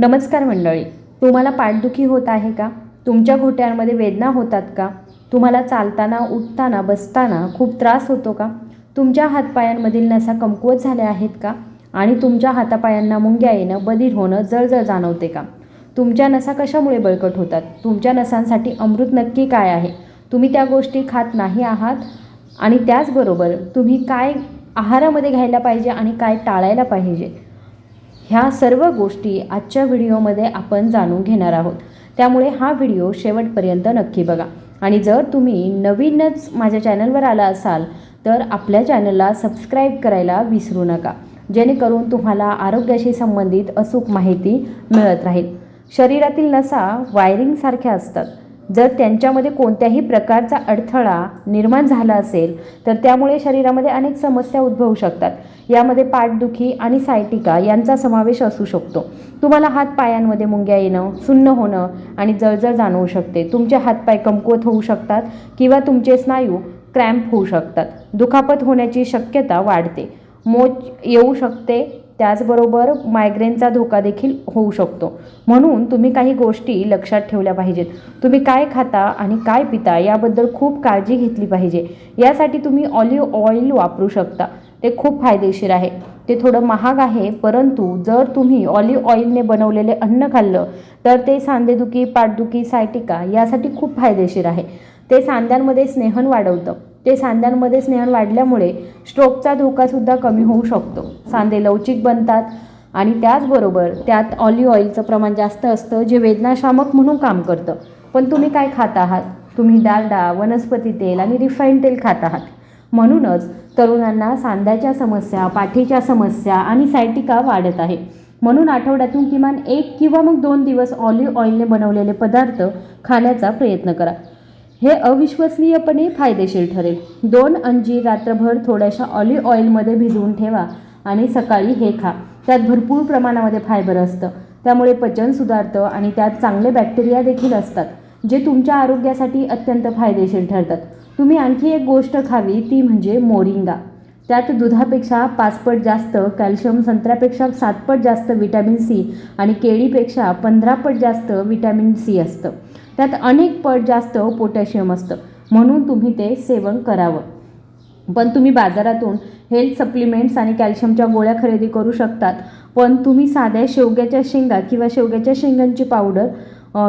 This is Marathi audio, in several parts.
नमस्कार मंडळी तुम्हाला पाठदुखी होत आहे का? तुमच्या घोट्यांमध्ये वेदना होतात का? तुम्हाला चालताना उठताना बसताना खूप त्रास होतो का? तुमच्या हातपायांमधील नसा कमकुवत झाल्या आहेत का? आणि तुमच्या हातापायांना मुंग्या येणं बधीर होणं जळजळ जाणवते का? तुमच्या नसा कशामुळे बळकट होतात? तुमच्या नसांसाठी अमृत नक्की काय आहे? तुम्ही त्या गोष्टी खात नाही आहात? आणि त्याचबरोबर तुम्ही काय आहारामध्ये घ्यायला पाहिजे आणि काय टाळायला पाहिजे? ह्या सर्व गोष्टी आजच्या व्हिडिओमध्ये आपण जाणून घेणार आहोत. त्यामुळे हा व्हिडिओ शेवटपर्यंत नक्की बघा. आणि जर तुम्ही नवीनच माझ्या चॅनलवर आला असाल तर आपल्या चॅनलला सबस्क्राईब करायला विसरू नका. जेणेकरून तुम्हाला आरोग्याशी संबंधित अचूक माहिती मिळत राहील. शरीरातील नसा वायरिंगसारख्या असतात. जर त्यांच्यामध्ये कोणत्याही प्रकारचा अडथळा निर्माण झाला असेल तर त्यामुळे शरीरामध्ये अनेक समस्या उद्भवू शकतात. यामध्ये पाठदुखी आणि सायटिका यांचा समावेश असू शकतो. तुम्हाला हात पायांमध्ये मुंग्या येणं सुन्न होणं आणि जळजळ जाणवू शकते. तुमचे हातपाय कमकुवत होऊ शकतात किंवा तुमचे स्नायू क्रॅम्प होऊ शकतात. दुखापत होण्याची शक्यता वाढते. मोच येऊ शकते त्याचबरोबर मायग्रेनचा धोका देखील होऊ शकतो. म्हणून तुम्ही काही गोष्टी लक्षात ठेवल्या पाहिजेत. तुम्ही काय खाता आणि काय पिता याबद्दल खूप काळजी घेतली पाहिजे. यासाठी तुम्ही ऑलिव्ह ऑइल वापरू शकता. ते खूप फायदेशीर आहे. ते थोडं महाग आहे परंतु जर तुम्ही ऑलिव्ह ऑइलने बनवलेले अन्न खाल्लं तर ते सांधेदुखी पाठदुखी सायटिका यासाठी खूप फायदेशीर आहे. ते सांध्यांमध्ये स्नेहन वाढवतं. ते सांध्यांमध्ये स्नेहन वाढल्यामुळे स्ट्रोकचा धोकासुद्धा कमी होऊ शकतो. सांधे लवचिक बनतात आणि त्याचबरोबर त्यात ऑलिव्ह ऑइलचं प्रमाण जास्त असतं जे वेदनाशामक म्हणून काम करतं. पण तुम्ही काय खात आहात? तुम्ही डालडा वनस्पती तेल आणि रिफाईंड तेल खात आहात. म्हणूनच तरुणांना सांध्याच्या समस्या पाठीच्या समस्या आणि सायटिका वाढत आहे. म्हणून आठवड्यातून किमान एक किंवा मग दोन दिवस ऑलिव्ह ऑइलने बनवलेले पदार्थ खाण्याचा प्रयत्न करा. हे अविश्वसनीयपणे फायदेशीर ठरेल. दोन अंजीर रात्रभर थोड्याशा ऑलिव्ह ऑइलमध्ये भिजवून ठेवा आणि सकाळी हे खा. त्यात भरपूर प्रमाणामध्ये फायबर असतं. त्यामुळे पचन सुधारतं आणि त्यात चांगले बॅक्टेरिया देखील असतात जे तुमच्या आरोग्यासाठी अत्यंत फायदेशीर ठरतात. तुम्ही आणखी एक गोष्ट खावी ती म्हणजे मोरिंगा. त्यात दुधापेक्षा पाचपट जास्त कॅल्शियम संत्र्यापेक्षा सातपट जास्त विटॅमिन सी आणि केळीपेक्षा पंधरापट जास्त विटॅमिन सी असतं. त्यात अनेक पट जास्त पोटॅशियम असतं. म्हणून तुम्ही ते सेवन करावं. पण तुम्ही बाजारातून हेल्थ सप्लिमेंट्स आणि कॅल्शियमच्या गोळ्या खरेदी करू शकतात. पण तुम्ही साध्या शेवग्याच्या शेंगा किंवा शेवग्याच्या शेंगांची पावडर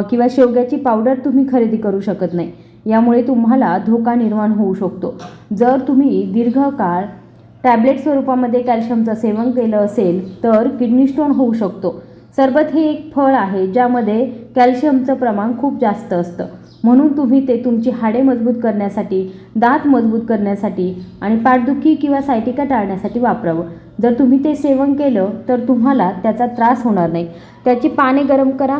किंवा शेवग्याची पावडर तुम्ही खरेदी करू शकत नाही. यामुळे तुम्हाला धोका निर्माण होऊ शकतो. जर तुम्ही दीर्घकाळ टॅब्लेट स्वरूपामध्ये कॅल्शियमचं सेवन केलं असेल तर किडनी स्टोन होऊ शकतो. सरबत हे एक फळ आहे ज्यामध्ये कॅल्शियमचं प्रमाण खूप जास्त असतं. म्हणून तुम्ही ते तुमची हाडे मजबूत करण्यासाठी दात मजबूत करण्यासाठी आणि पाठदुखी किंवा सायटिका टाळण्यासाठी वापरावं. जर तुम्ही ते सेवन केलं तर तुम्हाला त्याचा त्रास होणार नाही. त्याची पाने गरम करा.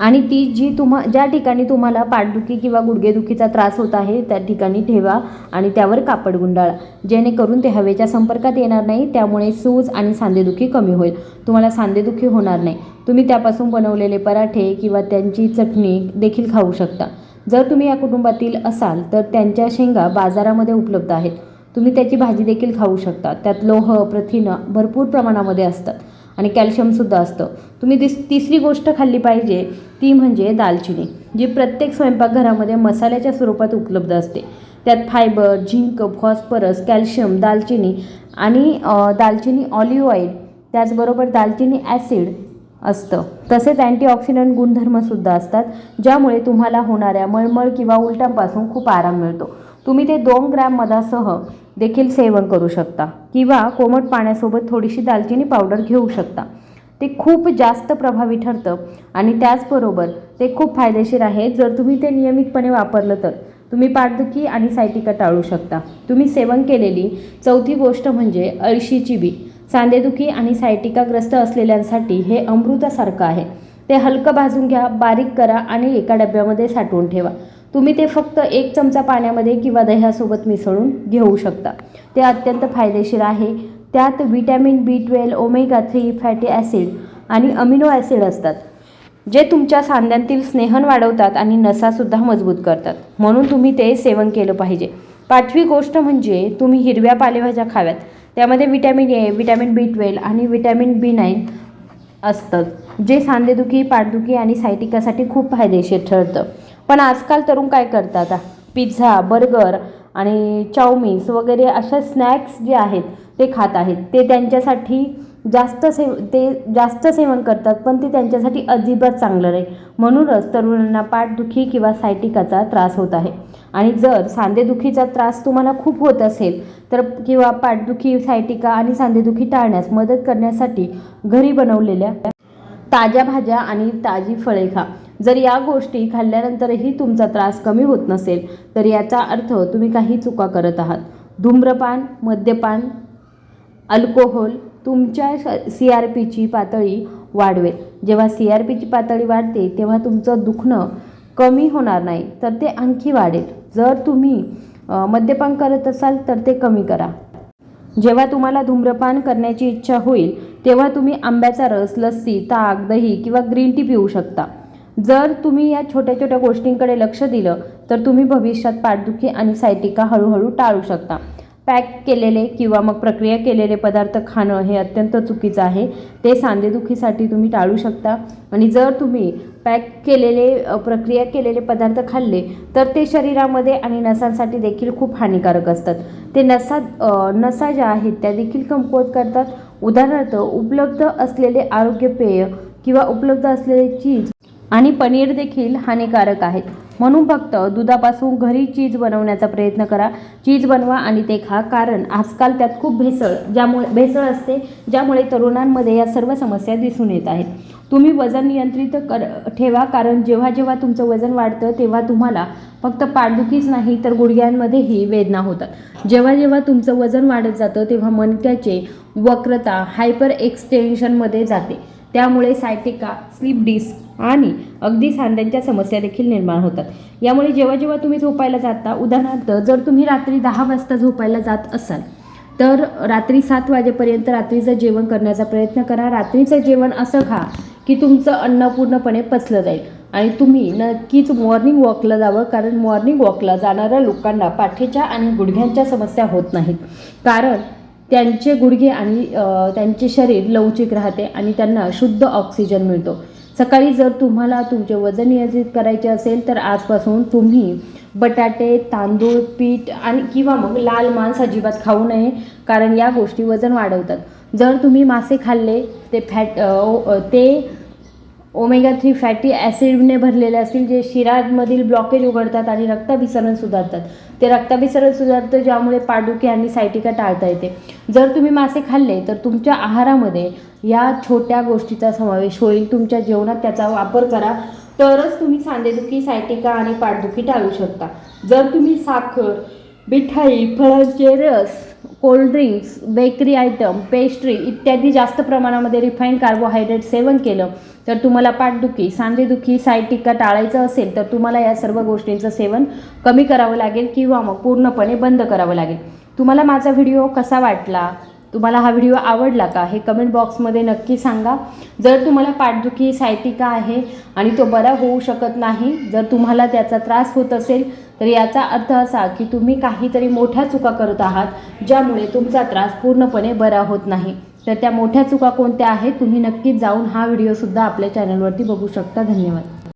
आणि ती जी तुम्हा ज्या ठिकाणी तुम्हाला पाठदुखी किंवा गुडघेदुखीचा त्रास होत आहे त्या ठिकाणी ठेवा आणि त्यावर कापड गुंडाळा. जेणेकरून ते हवेच्या संपर्कात येणार नाही त्यामुळे सूज आणि सांधेदुखी कमी होईल. तुम्हाला सांधेदुखी होणार नाही. तुम्ही त्यापासून बनवलेले पराठे किंवा त्यांची चटणी देखील खाऊ शकता. जर तुम्ही या कुटुंबातील असाल तर त्यांच्या शेंगा बाजारामध्ये उपलब्ध आहेत. तुम्ही त्याची भाजी देखील खाऊ शकता. त्यात लोह प्रथिनं भरपूर प्रमाणामध्ये असतात. आणि कॅल्शियमसुद्धा असतं. तुम्ही दिस तिसरी गोष्ट खाल्ली पाहिजे ती म्हणजे दालचिनी जी प्रत्येक स्वयंपाकघरामध्ये मसाल्याच्या स्वरूपात उपलब्ध असते. त्यात फायबर झिंक फॉस्फरस कॅल्शियम दालचिनी आणि दालचिनी ऑलिव्ह ऑइल त्याचबरोबर दालचिनी ॲसिड असतं. तसेच अँटीऑक्सिडंट गुणधर्मसुद्धा असतात ज्यामुळे तुम्हाला होणाऱ्या मळमळ किंवा उलट्यांपासून खूप आराम मिळतो. तुम्ही ते दोन ग्रॅम मधासह देखील सेवन करू शकता किंवा कोमट पाण्यासोबत थोडीशी दालचिनी पावडर घेऊ शकता. ते खूप जास्त प्रभावी ठरतं आणि त्याचबरोबर ते खूप फायदेशीर आहे. जर तुम्ही ते नियमितपणे वापरलं तर तुम्ही पाठदुखी आणि सायटिका टाळू शकता. तुम्ही सेवन केलेली चौथी गोष्ट म्हणजे अळशीची बी. सांधेदुखी आणि सायटिकाग्रस्त असलेल्यांसाठी हे अमृतासारखं आहे. ते हलकं भाजून घ्या बारीक करा आणि एका डब्यामध्ये साठवून ठेवा. तुम्ही ते फक्त एक चमचा पाण्यामध्ये किंवा दह्यासोबत मिसळून घेऊ शकता. ते अत्यंत फायदेशीर आहे. त्यात vitamin B twelve omega three fatty acid आणि अमिनो ॲसिड असतात जे तुमच्या सांध्यांतील स्नेहन वाढवतात आणि नसासुद्धा मजबूत करतात. म्हणून तुम्ही ते सेवन केलं पाहिजे. पाचवी गोष्ट म्हणजे तुम्ही हिरव्या पालेभाज्या खाव्यात. त्यामध्ये vitamin A vitamin B twelve आणि विटॅमिन बी नाईन असतं जे सांधेदुखी पाठदुखी आणि सायटिकासाठी खूप फायदेशीर ठरतं. पण आजकाल तरुण काय करतात? पिझ्झा बर्गर आणि चाऊमिन्स वगैरे अशा स्नॅक्स जे आहेत ते खात आहेत. ते त्यांच्यासाठी जास्त सेव ते जास्त सेवन करतात पण ते त्यांच्यासाठी अजिबात चांगलं नाही. म्हणूनच तरुणांना पाठदुखी किंवा सायटिकाचा त्रास होत आहे. आणि जर सांधेदुखीचा त्रास तुम्हाला खूप होत असेल तर किंवा पाठदुखी सायटिका आणि सांधेदुखी टाळण्यास मदत करण्यासाठी घरी बनवलेल्या ताज्या भाज्या आणि ताजी फळे खा. जर या गोष्टी खाल्ल्यानंतरही तुमचा त्रास कमी होत नसेल तर याचा अर्थ तुम्ही काही चुका करत आहात. धूम्रपान मद्यपान अल्कोहोल तुमच्या सी आर पीची पातळी वाढवेल. जेव्हा सी आर पीची पातळी वाढते तेव्हा तुमचं दुखणं कमी होणार नाही तर ते आणखी वाढेल. जर तुम्ही मद्यपान करत असाल तर ते कमी करा. जेव्हा तुम्हाला धूम्रपान करण्याची इच्छा होईल तेव्हा तुम्ही आंब्याचा रस लस्सी ताक दही किंवा ग्रीन टी पिऊ शकता. जर तुम्ही या छोट्या छोट्या गोष्टींकडे लक्ष दिलं तर तुम्ही भविष्यात पाठदुखी आणि सायटिका हळूहळू टाळू शकता. पॅक केलेले किंवा मग प्रक्रिया केलेले पदार्थ खाणं हे अत्यंत चुकीचं आहे. ते सांधेदुखीसाठी तुम्ही टाळू शकता. आणि जर तुम्ही पॅक केलेले प्रक्रिया केलेले पदार्थ खाल्ले तर ते शरीरामध्ये आणि नसांसाठी देखील खूप हानिकारक असतात. ते नसा नसा ज्या आहेत त्या देखील कमकुवत करतात. उदाहरणार्थ उपलब्ध असलेले आरोग्य पेय किंवा उपलब्ध असलेले चीज आणि पनीर देखील हानिकारक आहेत. म्हणून फक्त दुधापासून घरी चीज बनवण्याचा प्रयत्न करा. चीज बनवा आणि ते खा. कारण आजकाल त्यात खूप भेसळ ज्यामुळे भेसळ असते ज्यामुळे तरुणांमध्ये या सर्व समस्या दिसून येत आहेत. तुम्ही वजन नियंत्रित कर ठेवा. कारण जेव्हा जेव्हा तुमचं वजन वाढतं तेव्हा तुम्हाला फक्त पाठदुखीच नाही तर गुडघ्यांमध्येही वेदना होतात. जेव्हा जेव्हा तुमचं वजन वाढत जातं तेव्हा मणक्याचे वक्रता हायपर एक्सटेन्शनमध्ये जाते. त्यामुळे सायटिका स्लीप डिस्क आणि अगदी सांध्यांच्या समस्या देखील निर्माण होतात. यामुळे जेव्हा जेव्हा तुम्ही झोपायला जाता उदाहरणार्थ जर तुम्ही रात्री दहा वाजता झोपायला जात असाल तर रात्री सात वाजेपर्यंत रात्रीचं जेवण करण्याचा प्रयत्न करा. रात्रीचं जेवण असं खा की तुमचं अन्न पूर्णपणे पचलं जाईल आणि तुम्ही नक्कीच मॉर्निंग वॉकला जावं कारण मॉर्निंग वॉकला जाणाऱ्या लोकांना पाठीच्या आणि गुडघ्यांच्या समस्या होत नाहीत. कारण त्यांचे गुडघे आणि त्यांचे शरीर लवचिक राहते आणि त्यांना शुद्ध ऑक्सिजन मिळतो. सकाळी जर तुम्हाला तुमचे वजन नियंत्रित करायचे असेल तर आजपासून तुम्ही बटाटे तांदूळ पीठ आणि किंवा मग लाल मांस अजिबात खाऊ नये कारण या गोष्टी वजन वाढवतात. जर तुम्ही मासे खाल्ले ते फॅट अ, ते ओमेगा थ्री फॅटी ॲसिडने भरलेले असतील जे शिरामधील ब्लॉकेज उघडतात आणि रक्ताभिसरण सुधारतात. ते रक्ताभिसरण सुधारतं ज्यामुळे पाठदुखी आणि सायटिका टाळता येते. जर तुम्ही मासे खाल्ले तर तुमच्या आहारामध्ये या छोट्या गोष्टीचा समावेश होईल. तुमच्या जेवणात त्याचा वापर करा. तरच तुम्ही सांधेदुखी सायटिका आणि पाठदुखी टाळू शकता. जर तुम्ही साखर मिठाई फळांचे रस कोल्ड्रिंक्स बेकरी आयटम पेस्ट्री इत्यादी जास्त प्रमाणामध्ये रिफाईंड कार्बोहायड्रेट सेवन केलं तर तुम्हाला पाठदुखी सांधेदुखी सायटिका टाळायचं असेल तर तुम्हाला या सर्व गोष्टींचं सेवन कमी करावं लागेल किंवा मग पूर्णपणे बंद करावं लागेल. तुम्हाला माझा व्हिडिओ कसा वाटला? तुम्हाला हा व्हिडिओ आवडला का हे कमेंट बॉक्समध्ये नक्की सांगा. जर तुम्हाला पाठदुखी सायटिका आहे आणि तो बरा होऊ शकत नाही जर तुम्हाला त्याचा त्रास होत असेल तर याचा अर्थ असा की तुम्ही काहीतरी मोठ्या चुका करत आहात ज्यामुळे तुमचा त्रास पूर्णपणे बरा होत नाही. तर त्या मोठ्या चुका कोणत्या आहेत तुम्ही नक्कीच जाऊन हा व्हिडिओसुद्धा आपल्या चॅनलवरती बघू शकता. धन्यवाद.